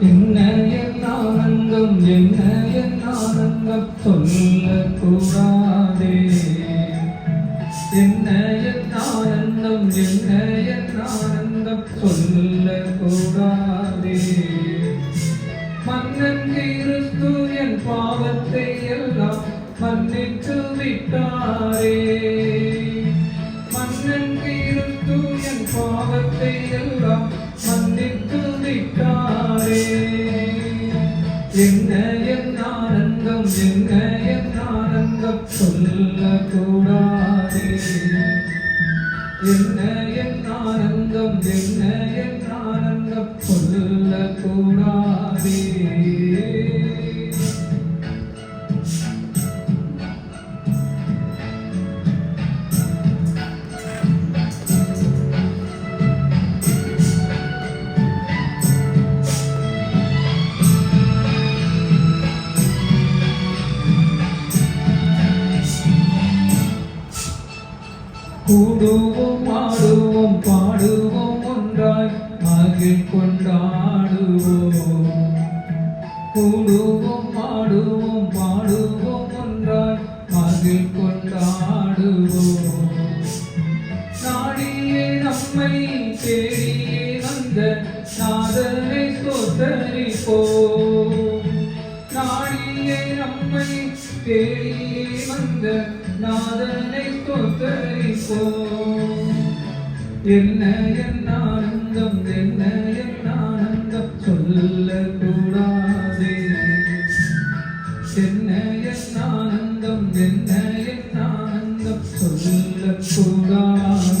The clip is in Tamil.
என்ன என் ஆனந்தம் என்ன என் ஆனந்தம் சொல்லக்கூடாதே என்ன என் ஆனந்தம் என்ன என் ஆனந்தம் சொல்லக்கூடாதே மன்னன் கிறிஸ்து என் பாவத்தை எல்லாம் மன்னித்து விட்டாரே. என் ஆனந்தம் என்ன என் நாரங்கம் சொல்லக்கூடாதே. என்ன என் நாரங்கம் என்ன என் சொல்லக்கூடாதே. கூடுவோம் ஆடுவோம் பாடுவோம் ஒன்றாய் மகிழ் கொண்டாடுவோம். கூடுவோம் ஆடுவோம் பாடுவோம் ஒன்றாய் மகிழ் கொண்டாடுவோம். நாடியே நம்மை தேடியே வந்த நாதனை சோத்தரிப்போம் நாடியே நம்மை தேடியே வந்த நாதனை தோத்தரிப்போம் என்ன என் ஆனந்தம் என்ன என் ஆனந்தம் சொல்லக்கூடாதே என்ன என் ஆனந்தம் என்ன என் ஆனந்தம் சொல்லக்கூடாது